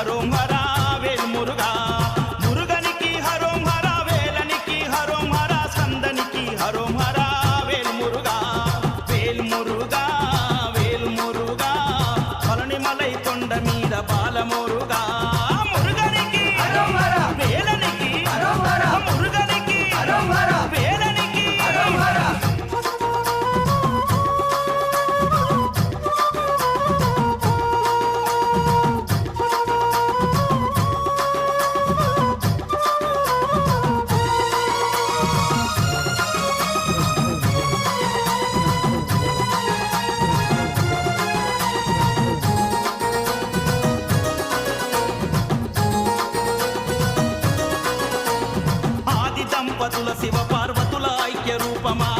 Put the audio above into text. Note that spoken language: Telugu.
அருமராவேல் முருகா. దేవతుల శివ పార్వతుల ఐక్య రూపమా?